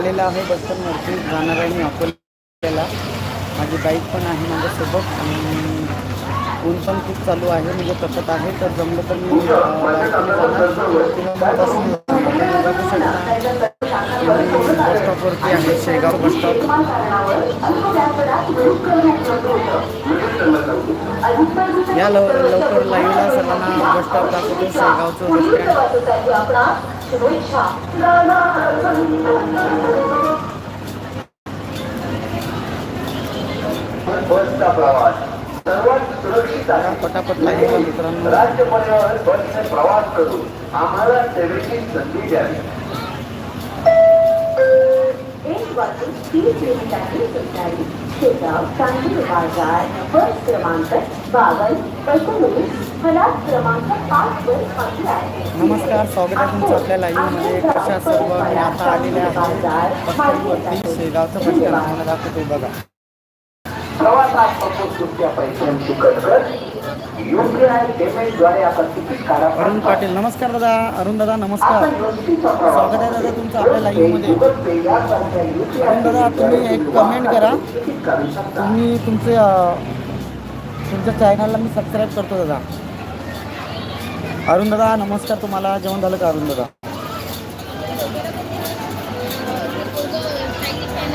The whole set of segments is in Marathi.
आलेला आहे बसस्टँडवरती जाणार आहे मी अकोल्याला. माझी बाईक पण आहे माझ्यासोबत आणि ऊन पण खूप चालू आहे म्हणजे तसंच आहे. तर जमलं तर मी मी बस स्टॉपवरती आहे शेगाव बस स्टॉप या लव लवकर लाईव्हला सर्वांना बस स्टॉप दाखवतो शेगावचं बस स्टँड बसचा प्रवास सर्वात पटापट राज्य प्रवास करून आम्हाला सेवेची संधी द्यावी एक वाजून तीस मिनिटांनी शेगाव चांदूर बाजार बस क्रमांक एकोणीस फलाट क्रमांक पाच वर नमस्कार स्वागत आहे तुमचं आपल्या लाईव्हमध्ये कशा सर्व मी आता आलेले आहे? शेगावचं तुम्हाला दाखवते बघा. प्रवासात फक्त तुमच्या पैशांची कटकट युपीआय पेमेंटद्वारे आपण तिकीट काढा अरुण पाटील नमस्कार दादा. अरुण दादा नमस्कार. स्वागत आहे दादा तुमचं आपल्या लाईव्हमध्ये. अरुण दादा तुम्ही एक कमेंट करा. तुम्ही तुमचे तुमच्या चॅनलला मी सबस्क्राईब करतो दादा. अरुण दादा नमस्कार तुम्हाला. जेवण झालं का अरुण दादा?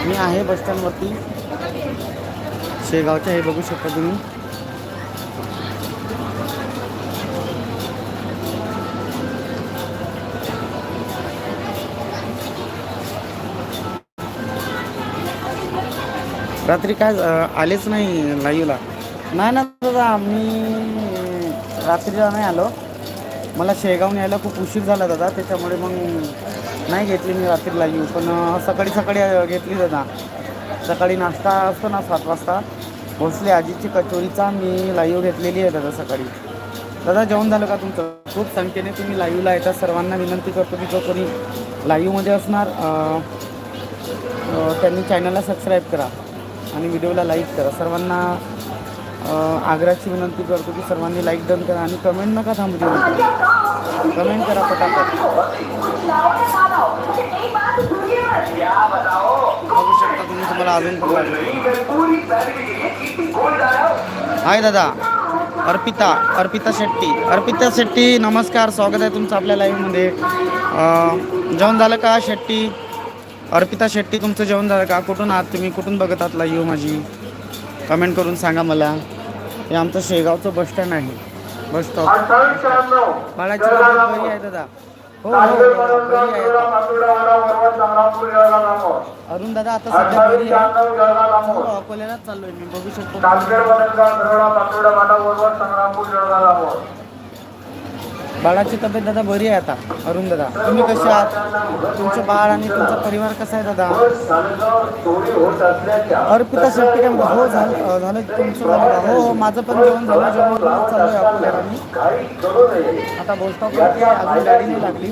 मी आहे बस स्टँडवरती. शेगावच्या हे बघू शकता तुम्ही. रात्री काय आलेच नाही लाईव्हला. नाही ना दादा मी रात्रीला नाही आलो. मला शेगावने यायला खूप उशीर झाला दादा त्याच्यामुळे मग नाही घेतली मी रात्री लाईव्ह. पण सकाळी सकाळी घेतली दादा. सकाळी नाश्ता असतो ना सात वाजता. भोसले आजीची कचोरीचा मी लाईव्ह घेतलेली आहे दादा सकाळी. दादा जेवण झालं का तुमचं? खूप संख्येने तुम्ही लाईव्हला येतात सर्वांना विनंती करतो की जो कोणी लाईव्हमध्ये असणार त्यांनी चॅनलला सबस्क्राईब करा आणि व्हिडिओला लाईक करा. सर्वांना आग्रहाची विनंती करतो की सर्वांनी लाईक डन करा आणि कमेंट नका थांबू देऊ. कमेंट करा पटापट. बघू शकता तुम्ही तुम्हाला अजून पण लागेल हाय दादा अर्पिता अर्पिता शेट्टी. अर्पिता शेट्टी नमस्कार स्वागत आहे तुमचं आपल्या लाईव्हमध्ये जेवण झालं का शेट्टी? अर्पिता शेट्टी तुमचं जेवण झालं का? कुठून आहात तुम्ही? कुठून बघत आहात लाईव्ह माझी? कमेंट करून सांगा मला. हे आमचं शेगावचं बस स्टँड आहे. बस स्टॉप बाळाची आहे दादा. अरुण दादा आता सध्या आहे हो अकोल्यालाच चाललोय मी बघू शकतो. बाळाची तब्येत दादा बरी आहे आता अरुण दादा. तुम्ही कसे आहात? तुमचं बाळ आणि तुमचा परिवार कसा आहे दादा? अर्पिता शेट्टी काय हो झालं झालं तुमचं झालं हो हो माझं पण जेवण झालं जेवण चालू आहे अकोल्याला आता बोलतो अजून गाडी नाही लागली.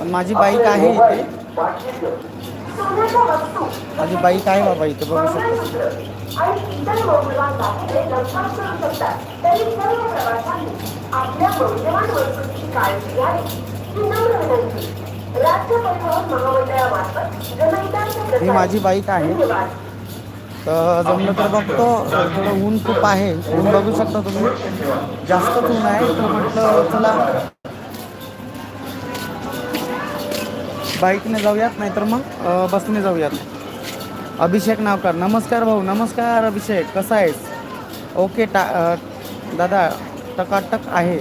पण माझी बाईक आहे इथे. माझी बाईक आहे बाबा इथे बघू शकतो. आपल्या मौल्यवान वस्तूंची काळजी घ्यावी ही नम्र विनंती. राज्य परिवहन महामंडळामार्फत ही माझी बाईक आहे. धन्यवाद. तर जमलं तर बघतो थोडं ऊन खूप आहे. ऊन बघू शकता तुम्ही. जास्तच ऊन आहे तर म्हटलं चला. बाईकने जाऊयात नाहीतर मग बसने जाऊयात. अभिषेक नावकर. नमस्कार भाऊ नमस्कार अभिषेक. कसा आहेस? ओके टा दादा टकाटक आहे.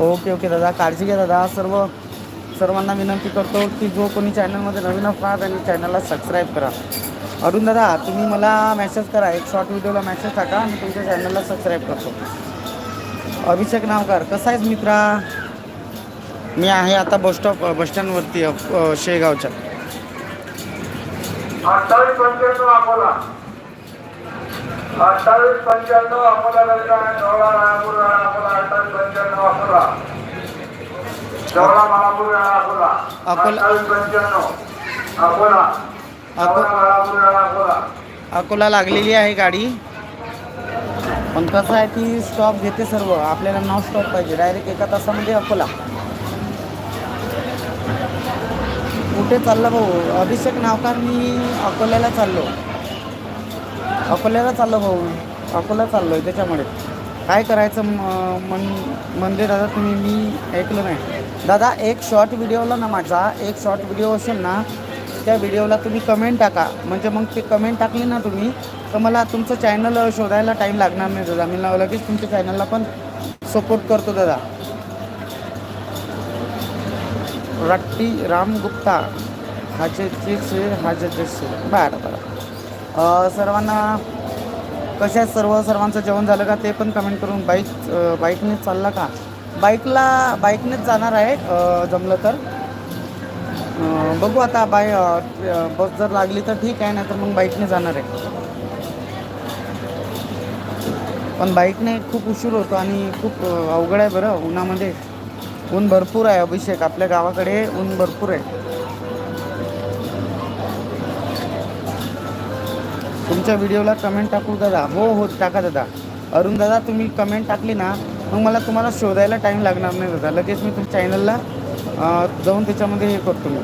ओके ओके दादा. काळजी घ्या दादा. सर्व सर्वांना विनंती करतो की जो कोणी चॅनलमध्ये नवीन असणार त्यांनी चॅनलला सबस्क्राईब करा. अरुण दादा तुम्ही मला मेसेज करा. एक शॉर्ट व्हिडिओला मेसेज टाका. मी तुमच्या चॅनलला सबस्क्राईब करतो. अभिषेक नावकर कसा आहेस मित्रा? मी आहे आता बसस्टॉप बसस्टँडवरती अ, अ, शेगावच्या. अठ्ठावीस पंच्याण्णव अकोला रस्ता जवळा राळापूर अकोला अठ्ठावीस पंच्याण्णव अकोला. जवळा मालापूर अकोला. अकोला- अठ्ठावीस पंच्याण्णव अकोला. जवळा मालापूर अकोला. अकोला लागलेली आहे गाडी. पण कसं आहे ती स्टॉप घेते सर्व. आपल्याला नॉन स्टॉप पाहिजे. डायरेक्ट एका तासामध्ये अकोला. कुठे चाललं भाऊ? अभिषेक नावकार मी अकोल्याला चाललो. अकोल्याला चाललो भाऊ. अकोला चाललो आहे त्याच्यामुळे. काय करायचं मन म्हणजे दादा तुम्ही मी ऐकलं नाही. दादा एक शॉर्ट व्हिडिओला ना माझा एक शॉर्ट व्हिडिओ असेल ना त्या व्हिडिओला तुम्ही कमेंट टाका. म्हणजे मग ते कमेंट टाकली ना तुम्ही तर मला तुमचं चॅनल शोधायला टाईम लागणार नाही दादा. मी लगेच तुमच्या चॅनलला पण सपोर्ट करतो दादा. रट्टी राम गुप्ता हाजे हाजे बरं बरं. सर्वांना कशा आहेत सर्व सर्वांचं जेवण झालं का ते पण कमेंट करून बाईक बाईकनेच चालला का? बाईकला बाईकनेच जाणार आहे जमलं तर. बघू आता बाय बस जर लागली तर ठीक आहे नाही तर मग बाईकने जाणार आहे. पण बाईकने खूप उशीर होतो आणि खूप अवघड आहे बरं उन्हामध्ये. ऊन भरपूर आहे अभिषेक आपल्या गावाकडे ऊन भरपूर आहे. तुमच्या व्हिडिओला कमेंट टाकू दादा. हो हो टाका दादा. अरुण दादा तुम्ही कमेंट टाकली ना मग मला तुम्हाला शोधायला टाईम लागणार नाही दादा. लगेच मी तुमच्या चॅनलला जाऊन त्याच्यामध्ये हे करतो मी.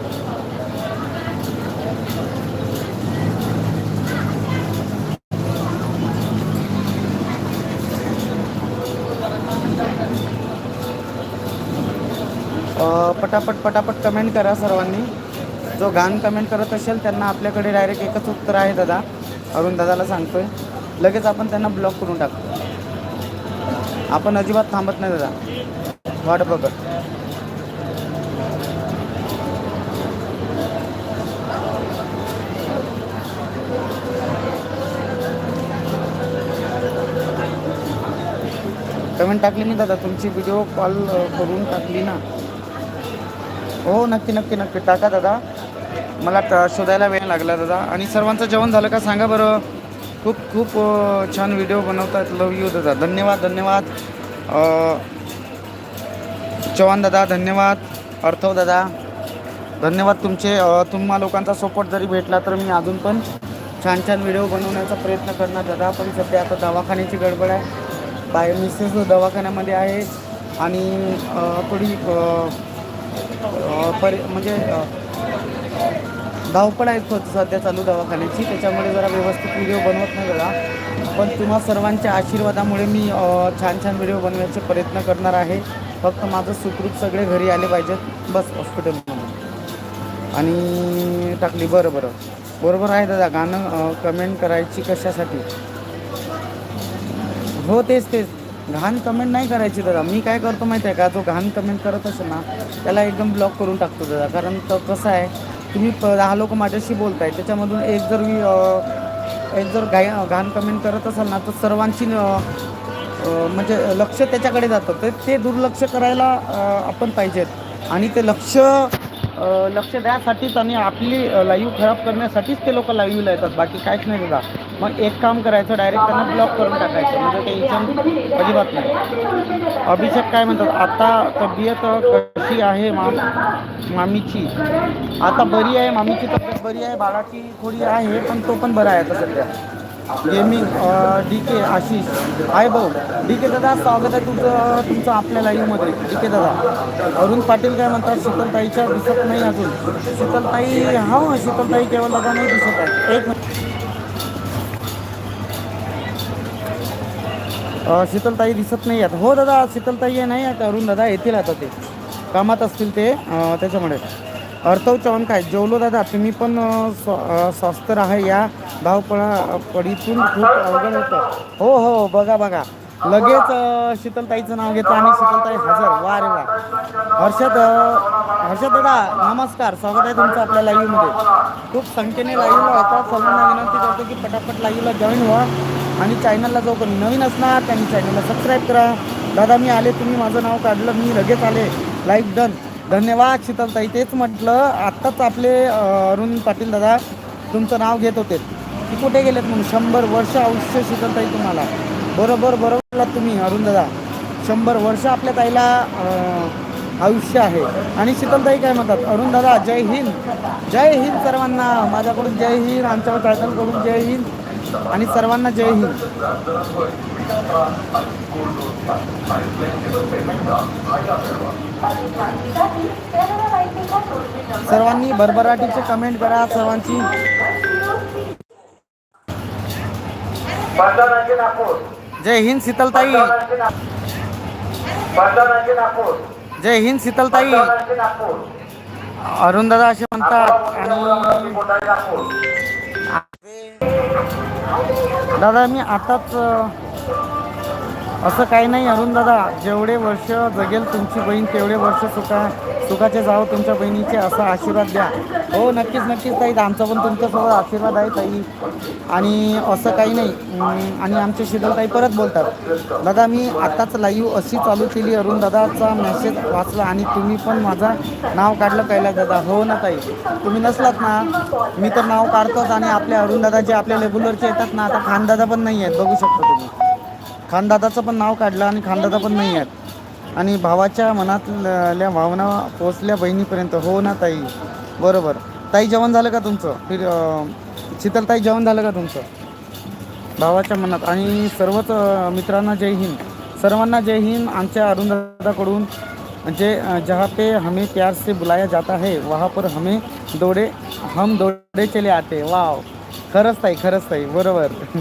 पटापट पटापट कमेंट करा सर्वांनी. जो घाण कमेंट करत असेल त्यांना आपल्याकडे डायरेक्ट एकच उत्तर आहे दादा. अरुण दादाला सांगतोय लगेच आपण त्यांना ब्लॉक करून टाकतो. आपण अजिबात थांबत नाही दादा. वाट बघत. कमेंट टाकली मी दादा तुमची व्हिडिओ कॉल करून टाकली ना. हो नक्की नक्की नक्की. टाका दादा. मला ट- शोधायला वेळ लागला दादा. आणि सर्वांचं जेवण झालं का सांगा बरं. खूप खूप छान व्हिडिओ बनवतात. लव यू दादा. धन्यवाद धन्यवाद. चव्हाण दादा धन्यवाद. अर्थव दादा धन्यवाद तुमचे. तुम्हा लोकांचा सपोर्ट जरी भेटला तर मी अजून पण छान छान व्हिडिओ बनवण्याचा प्रयत्न करणार दादा. पण सध्या आता दवाखान्याची गडबड आहे. बाय मिसेस दवाखान्यामध्ये आहे. आणि थोडी परि म्हणजे धावपळ आहेत स- सध्या चालू दवाखान्याची. त्याच्यामुळे जरा व्यवस्थित व्हिडिओ बनवत नाही जरा. पण तुम्हा सर्वांच्या आशीर्वादामुळे मी छान छान व्हिडिओ बनवण्याचे प्रयत्न करणार आहे. फक्त माझं सुखरूप सगळे घरी आले पाहिजेत. बस हॉस्पिटलमध्ये आणि टाकली बरं बरं. बरोबर आहे दादा गाणं कमेंट करायची कशासाठी? हो तेच तेच. घाण कमेंट नाही करायची दादा. मी काय करतो माहिती आहे का? जो घाण कमेंट करत असेल ना त्याला एकदम ब्लॉक करून टाकतो दादा. कारण तो कसं आहे तुम्ही प दहा लोक माझ्याशी बोलताय त्याच्यामधून एक जर मी एक जर गाय घाण कमेंट करत असाल ना तर सर्वांची म्हणजे लक्ष त्याच्याकडे जातं. तर ते दुर्लक्ष करायला आपण पाहिजेत. आणि ते लक्ष लक्ष द्यासाठीच आणि आपली लाईव्ह खराब करण्यासाठीच ते लोक लाईव्हला येतात. बाकी काहीच नाही दादा मग एक काम करायचं डायरेक्ट त्यांना ब्लॉक करून टाकायचं. म्हणजे टेन्शन अजिबात नाही. अभिषेक काय म्हणतात आता तब्येत कशी आहे माम मामीची? आता बरी आहे मामीची तब्येत बरी आहे बाळाची थोडी आहे पण तो पण बरा आहे आता सध्या. Gaming D K Ashish. आहे भाऊ. डी के दादा स्वागत आहे तुमचं तुमचं आपल्या लाईव्हमध्ये डी के दादा. अरुण पाटील काय म्हणतात शीतलताईच्या दिसत नाही अजून. शीतलताई हा शीतलताई केवळ दादा नाही दिसत आहे. एक मिनिट अ, शीतलताई दिसत नाही आहेत. हो दादा शीतलताई आहे नाही आहेत. अरुण दादा येतील आता ते. कामात असतील ते त्याच्यामुळे. अर्थव चव्हाण काय? जेवलो दादा. तुम्ही पण स्वस्त स्व स्वस्थ राहा. या धावपळा पडीतून खूप अवघड होतं. हो हो बघा बघा. लगेच शीतलताईचं नाव घेतो आणि शीतलताई हजर. वा रे वा. हर्षद हर्षद दादा नमस्कार. स्वागत आहे तुमचं आपल्या लाईव्हमध्ये खूप संख्येने लाईव्हला होता सर्वांना विनंती करतो की पटापट लाईव्हला जॉईन व्हा. आणि चॅनलला जो कोणी नवीन असणार त्यांनी चॅनलला सबस्क्राईब करा. दादा मी आले तुम्ही माझं नाव काढलं मी लगेच आले. लाईव्ह डन धन्यवाद शीतलताई. तेच म्हटलं आत्ताच आपले अरुण पाटील दादा तुमचं नाव घेत होते. की कुठे गेलेत म्हणून? शंभर वर्ष आयुष्य शीतलताई तुम्हाला. बरोबर बरोबर तुम्ही अरुण दादा. शंभर वर्ष आपल्या ताईला आयुष्य आहे. आणि शीतलताई काय म्हणतात? अरुण दादा जय हिंद. जय हिंद सर्वांना. माझ्याकडून जय हिंद आमच्या चॅनलकडून जय हिंद. आणि सर्वांना जय हिंद. सर्वांनी भरभराटीचे कमेंट करा सर्वांची. जय हिंद शीतलताई. जय हिंद शीतलताई. अरुण दादा असे म्हणतात आणि दादा मी आताच असं काही नाही अरुण दादा. जेवढे वर्ष जगेल तुमची बहीण तेवढे वर्ष सुखा सुखाचे जावं तुमच्या बहिणीचे असा आशीर्वाद द्या. हो नक्कीच नक्कीच ताई. आमचा पण तुमच्यासोबत आशीर्वाद आहे ताई. आणि असं काही नाही. आणि आमचे शीतलताई परत बोलतात. दादा मी आत्ताच लाईव्ह अशी चालू केली अरुण दादाचा मेसेज वाचला आणि तुम्ही पण माझा नाव काढलं कैलास दादा. हो ना ताई. तुम्ही नसलात ना. मी तर नाव काढतोच आणि आपले अरुण दादा जे आपल्या रेग्युलरचे येतात ना आता खानदादा पण नाही आहेत. बघू शकता तुम्ही. खानदादाचं पण नाव काढलं आणि खानदादा पण नाही आहेत. आणि भावाच्या मनातल्या भावना पोचल्या बहिणीपर्यंत. हो ना ताई? बरोबर. ताई जेवण झालं का तुमचं? फिर अं, शीतलताई जेवण झालं का तुमचं? भावाच्या मनात. आणि सर्वच मित्रांना जय हिंद. सर्वांना जय हिंद. आमच्या अरुणदादाकडून जे जहा जहाँ पे हमें प्यार से बुलाया जाता है वहाँ पर हमें दौड़े हम दौड़े चले आते वाव. खरंच ताई खरंच ताई. बरोबर.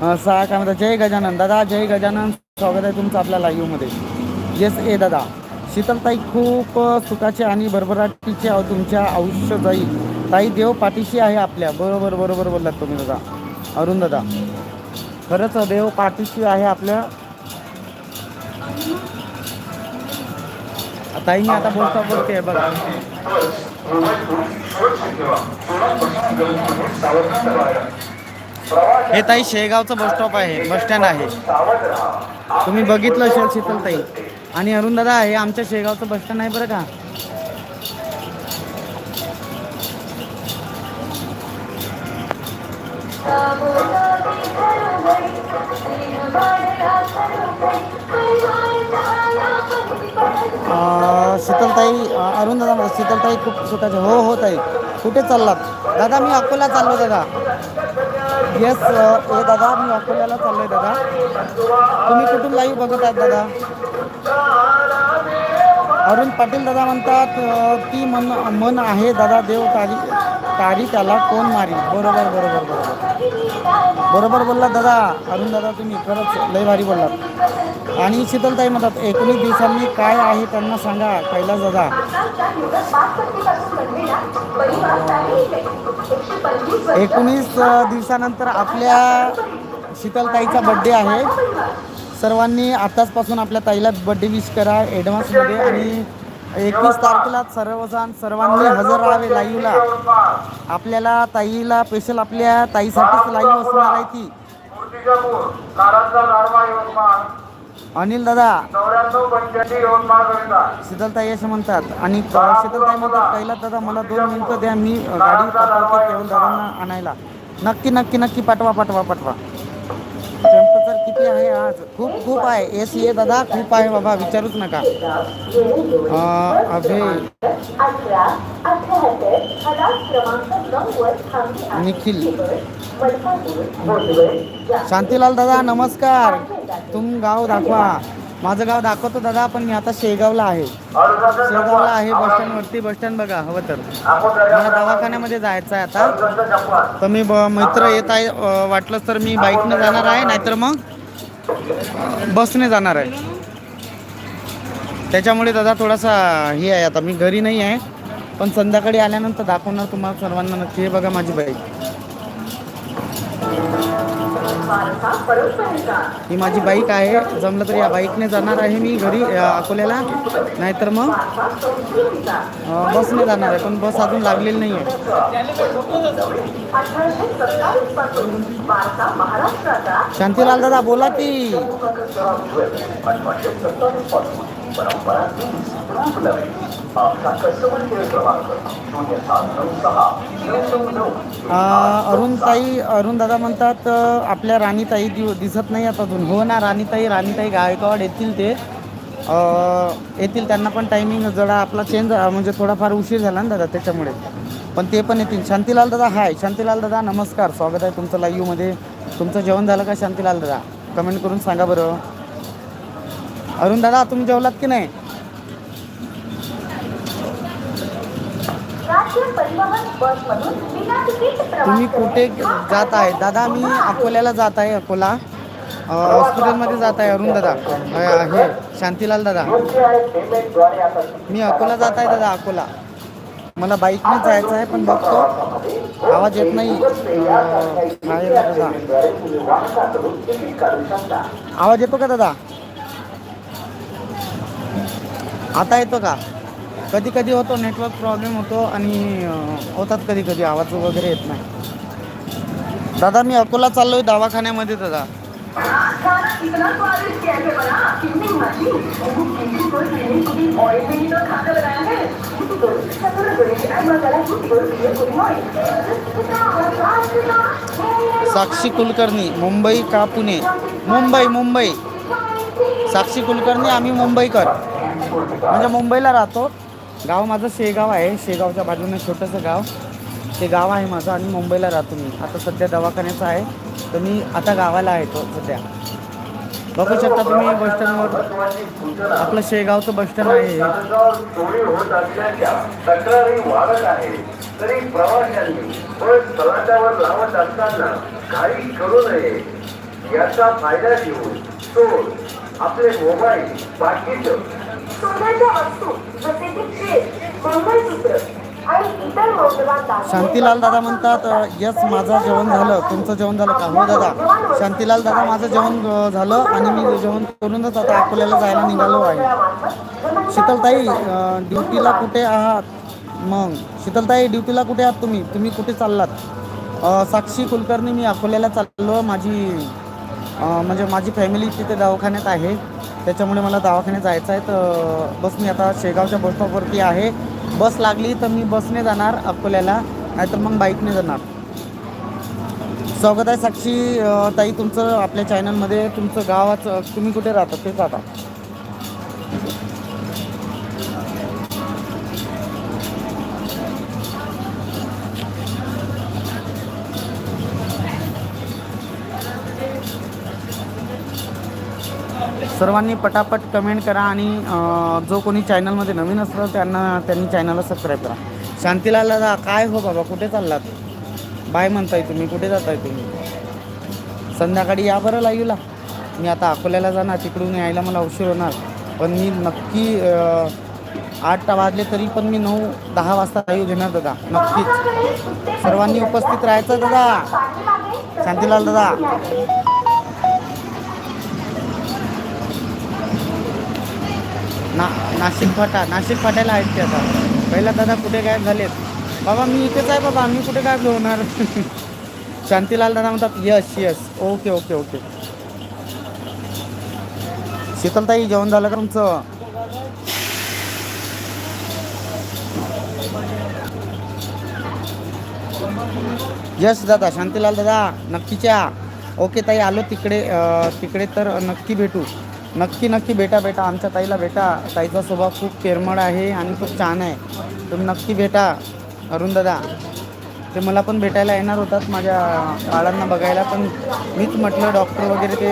सहा काय म्हणतात? जय गजानन. दादा जय गजानन. स्वागत आहे तुमचं आपल्या लाईव्हमध्ये येस ए दादा. शीतलताई खूप सुखाचे आणि भरभराटीचे तुमच्या आयुष्य जाईल ताई देव पाठीशी आहे आपल्या. बरोबर बरोबर बोललात तुम्ही दादा. अरुण दादा. खरंच देव पाठीशी आहे आपल्या. ताई मी आता बोलता बोलते बघा. हे ताई शेगावचं बस स्टॉप आहे. बस स्टँड आहे. तुम्ही बघितलं असेल शीतलताई. आणि अरुण दादा हे आमच्या शेगावचं बस स्टँड आहे बरं का? शीतलताई अरुण दादा म्हणतात, शीतलताई खूप सुखाचे. हो हो ताई. कुठे चाललात? दादा मी अकोला चाललो दादा. येस हे दादा मी अकोल्याला चाललोय दादा. तुम्ही कुठून लाईव्ह बघत आहात दादा? अरुण पाटील दादा म्हणतात ती मन मन आहे दादा देव तारी तारी त्याला कोण मारी. बरोबर बरोबर बरोबर. बरोबर बोललात दादा. अरुण दादा तुम्ही खरंच लय भारी बोललात. आणि शीतलताई म्हणतात एकोणीस दिवसांनी काय आहे त्यांना सांगा. पहिला दादा. एकोणीस दिवसानंतर आपल्या शीतलताईचा बड्डे आहे. सर्वांनी आताचपासून आपल्या ताईला बड्डे विश करा. ॲडव्हान्समध्ये आणि एकवीस तारखेला सर्वजण सर्वांनी हजर राहावे लाईव्हला. आपल्याला ताईला स्पेशल आपल्या ताईसाठीच लाईव्ह असणार आहे ती. अनिल दादा. शीतलताई असे म्हणतात. आणि शीतलताई म्हणतात कैलास दादा मला दोन मिनिटं द्या मी गाडी पाठवते केवळ दादांना आणायला. नक्की नक्की नक्की पाठवा पाठवा पाठवा. टेम्परेचर किती आहे आज? खूप खूप आहे. एस ये दादा खूप आहे बाबा. विचारूच नका. अ, अभय. अठरा अठ्याहत्तर हलास क्रमांक नऊ वर थांबली आहे निखिल. शांतीलाल दादा नमस्कार. तुम गाव दाखवा. माझं गाव दाखवतो दादा पण मी आता शेगावला आहे. शेगावला आहे बस स्टँडवरती बस स्टँड बघा हवं तर. मला दवाखान्यामध्ये जायचं आहे आता. तर मी ब मित्र येत आहे वाटलंच तर मी बाईकने जाणार आहे नाहीतर मग बसने जाणार आहे. त्याच्यामुळे दादा थोडासा हे आहे आता. मी घरी नाही आहे पण संध्याकाळी आल्यानंतर दाखवणार तुम्हाला सर्वांना नक्की. हे बघा माझी बाईक. ही माझी बाईक आहे. जमलं तर या बाईकने जाणार आहे मी घरी अकोल्याला. नाहीतर मग बसने जाणार आहे. पण बस अजून लागलेली नाही आहे शांतीलाल दादा बोला ती अठराशे सत्तावीसपासून वारसा महाराष्ट्राचा शांतीलाल दादा बोला की नऊ अरुण ताई अरुण दादा म्हणतात आपल्या राणीताई दि दिसत नाही आता अजून. हो ना राणीताई राणीताई गायकवाड येतील ते. येतील त्यांना पण टायमिंग जरा आपला चेंज म्हणजे थोडाफार उशीर झाला ना दादा त्याच्यामुळे. पण ते पण येतील. शांतीलाल दादा हाय शांतीलाल दादा नमस्कार. स्वागत आहे तुमचं लाईव्हमध्ये तुमचं जेवण झालं का शांतीलाल दादा? कमेंट करून सांगा बरं. अरुण दादा तुम्ही जेवलात की नाही? तुम्ही कुठे जात आहे? दादा मी आहे. अकोल्याला जात आहे अकोला. हॉस्पिटलमध्ये जात आहे अरुण दादा. अ, हे शांतीलाल दादा. मी अकोला जात आहे दादा अकोला. मला बाईकने जायचं आहे पण बघतो. आवाज येत नाही. आहे दादा. आवाज येतो का दादा? आता येतो का? कधी कधी होतो नेटवर्क प्रॉब्लेम होतो आणि होतात कधी कधी आवाज वगैरे येत नाही. दादा मी अकोला चाललोय दवाखान्यामध्ये दादा. साक्षी कुलकर्णी मुंबई का पुणे? मुंबई मुंबई. साक्षी कुलकर्णी आम्ही मुंबईकर. म्हणजे मुंबईला राहतो. गाव माझं शेगाव आहे. शेगावच्या बाजूने छोटंसं गाव. ते गाव आहे माझं आणि मुंबईला राहतो मी. आता सध्या दवाखान्याचं आहे. तर मी आता गावाला आहे तो सध्या. बघू शकता तुम्ही बस स्टँडवर आपलं शेगावचं बस स्टँड आहे. याचा फायदा घेऊन तो आपले मोबाईल बाकीचं शांतीलाल दादा म्हणतात यस माझं जेवण झालं. तुमचं जेवण झालं का? हो दादा. शांतीलाल दादा माझं जेवण झालं आणि मी जेवण करूनच आता अकोल्याला जायला निघालो आहे. शीतलताई ड्युटीला कुठे आहात? मग शीतलताई ड्युटीला कुठे आहात तुम्ही? तुम्ही कुठे चाललात? साक्षी कुलकर्णी मी अकोल्याला चाललो. माझी म्हणजे माझी फॅमिली तिथे दवाखान्यात आहे. त्याच्यामुळे मला दवाखान्यात जायचं आहे. तर बस मी आता शेगावच्या बस स्टॉपवरती आहे. बस लागली तर मी बसने जाणार अकोल्याला नाहीतर मग बाईकने जाणार. स्वागत आहे साक्षी ताई तुमचं आपल्या चॅनलमध्ये तुमचं गावाचं तुम्ही कुठे राहता? ते जाता सर्वांनी पटापट कमेंट करा आणि जो कोणी चॅनलमध्ये नवीन असलं त्यांना त्यांनी चॅनलला सबस्क्राईब करा. शांतीलाल दादा काय हो बाबा कुठे चाललात? बाय म्हणताय तुम्ही कुठे जाताय तुम्ही? संध्याकाळी या बरं लाईव्हला. मी आता अकोल्याला जाणार तिकडून यायला मला उशीर होणार. पण मी नक्की आठ वाजले तरी पण मी नऊ दहा वाजता लाईव्ह घेणार दादा नक्कीच. सर्वांनी उपस्थित राहायचं दादा. शांतीलाल दादा. ना नाशिक फाटा नाशिक फाट्याला आहेत ते आता. पहिला दादा कुठे गायब झालेत? बाबा मी इथेच आहे बाबा मी कुठे गायब होणार शांतीलाल दादा म्हणतात yes yes okay okay okay. Sheetaltai जेवण झालं का तुमचं? यस दादा शांतीलाल दादा नक्कीच्या. ओके ताई आलो तिकडे तिकडे तर नक्की भेटू. नक्की नक्की भेटा बेटा आमच्या ताईला भेटा. ताईचा स्वभाव खूप केरमळ आहे आणि खूप छान आहे. तुम्ही नक्की भेटा अरुण दादा. ते मला पण भेटायला येणार होतात माझ्या बाळांना बघायला पण मीच म्हटलं डॉक्टर वगैरे ते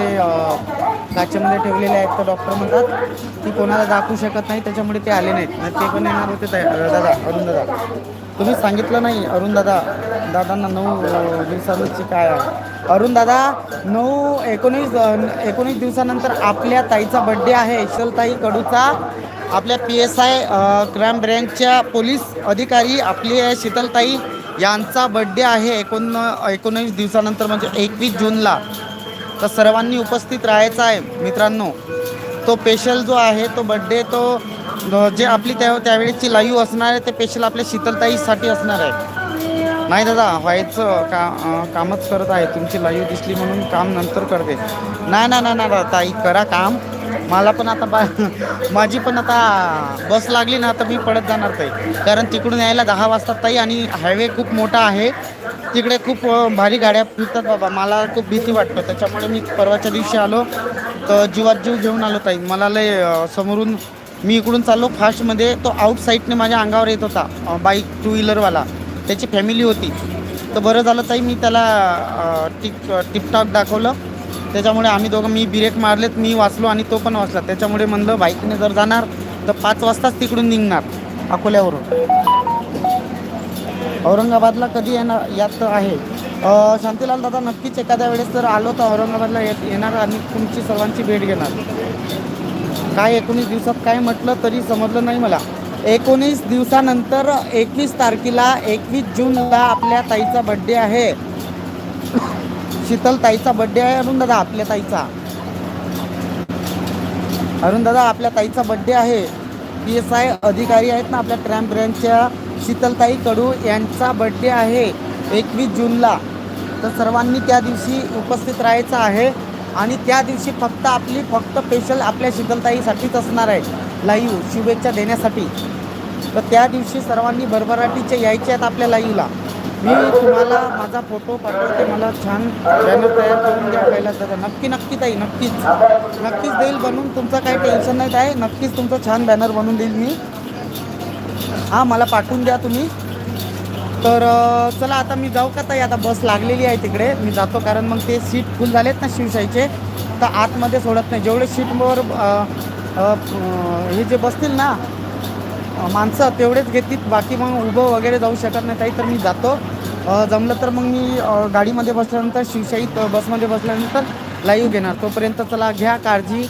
काचेमध्ये ठेवलेले आहेत तर डॉक्टर म्हणतात की कोणाला दाखवू शकत नाही त्याच्यामुळे ते आले नाहीत. नाही ते पण येणार होते ताई- दादा अरुण दादा. तुम्ही सांगितलं नाही अरुण दादा. दादांना नऊ दिवसांची काय आहे? अरुण दादा नऊ एकोणीस एकोणीस दिवसानंतर आपल्या ताईचा बड्डे आहे ताई कडूचा. आपल्या पी एस आय क्राईम ब्रँचच्या पोलीस अधिकारी आपली शीतलताई. यांचा बड्डे आहे एकोण एकोणीस दिवसानंतर म्हणजे एकवीस जूनला. तर सर्वांनी उपस्थित राहायचं आहे मित्रांनो. तो पेशल जो आहे तो बड्डे तो जे आपली त्या त्यावेळेची लाईव्ह असणार आहे ते पेशल आपल्या शीतलताईसाठी असणार आहे. नाही दादा व्हायचं का कामच करत आहे. तुमची लाईव्ह दिसली म्हणून काम नंतर करते. नाही नाही नाही दादा, ताई करा काम. मला पण आता बा माझी पण आता बस लागली ना तर मी पडत जाणार ताई. कारण तिकडून यायला दहा वाजता ताई आणि हायवे खूप मोठा आहे. तिकडे खूप भारी गाड्या फिरतात बाबा. मला खूप भीती वाटतं. त्याच्यामुळे मी परवाच्या दिवशी आलो. तर जीवात जीव घेऊन आलो ताई. मला लय अ, समोरून मी इकडून चाललो फास्टमध्ये तो आउट साईडने माझ्या अंगावर येत होता अ, बाईक टू व्हीलरवाला त्याची फॅमिली होती. तर बरं झालं ताई मी त्याला अ, टिप टिपटॉप दाखवलं. त्याच्यामुळे आम्ही दोघं मी ब्रेक मारलेत मी वाचलो आणि तो पण वाचला. त्याच्यामुळे म्हणलं बाईकने जर जाणार तर पाच वाजताच तिकडून निघणार अकोल्यावरून. औरंगाबादला कधी येणार यात आहे. शांतीलाल दादा नक्कीच एखाद्या वेळेस तर आलो तर औरंगाबादला येत येणार आणि तुमची सर्वांची भेट घेणार. काय एकोणीस दिवसात काय म्हटलं तरी समजलं नाही मला. एकोणीस दिवसानंतर एकवीस तारखेला एकवीस जूनला आपल्या ताईचा बड्डे आहे. शीतल ताईचा बड्डे आहे अरुण दादा आपल्या ताईचा. अरुण दादा आपल्या ताईचा बड्डे आहे. पी एस आय अधिकारी आहेत ना आपल्या क्राईम ब्रँचच्या शीतलताई कडू यांचा बड्डे आहे. एकवीस जूनला. तर सर्वांनी त्या दिवशी उपस्थित राहायचं आहे. आणि त्या दिवशी फक्त आपली फक्त स्पेशल आपल्या शीतलताईसाठीच असणार आहे. लाईव्ह शुभेच्छा देण्यासाठी. तर त्या दिवशी सर्वांनी भरभराटीचे यायचे आहेत आपल्या लाईव्हला मी तुम्हाला माझा फोटो पाठवते. मला छान बॅनर तयार करून द्या पहिला दादा नक्की नक्की ताई नक्कीच. नक्कीच देईल बनवून तुमचं काही टेन्शन नाही आहे नक्कीच तुमचं छान बॅनर बनवून देईल मी. हां मला पाठवून द्या तुम्ही. तर चला आता मी जाऊ का ताई? आता बस लागलेली आहे तिकडे. मी जातो कारण मग ते सीट फुल झालेत ना शिवशाहीचे तर आतमध्ये सोडत नाही. जेवढे सीटवर हे जे बसतील ना माणसं तेवढेच घेतील. बाकी मग उभं वगैरे जाऊ शकत नाही ताई तर मी जातो. जमलं तर मग मी गाडीमध्ये बसल्यानंतर शिवशाहीत बसमध्ये बसल्यानंतर लाईव्ह घेणार. तोपर्यंत चला घ्या काळजी.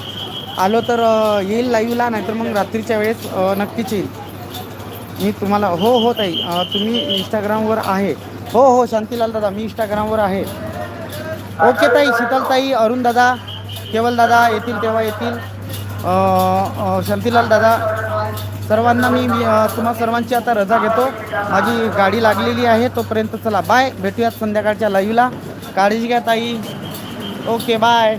आलो तर येईल लाईव्हला नाहीतर मग रात्रीच्या वेळेस नक्कीच येईल. मी तुम्हाला हो हो ताई. तुम्ही इंस्टाग्रामवर आहे. हो हो शांतीलाल दादा मी इंस्टाग्रामवर आहे. ओके ताई. शीतल ताई अरुण दादा केवल दादा येतील तेव्हा येतील. शांतीलाल दादा सर्वांना मी तुम्हा सर्वांची आता रजा घेतो. माझी गाडी लागलेली आहे तोपर्यंत चला बाय. भेटूयात संध्याकाळच्या लाईव्हला काळजी घ्या ताई. Okay bye.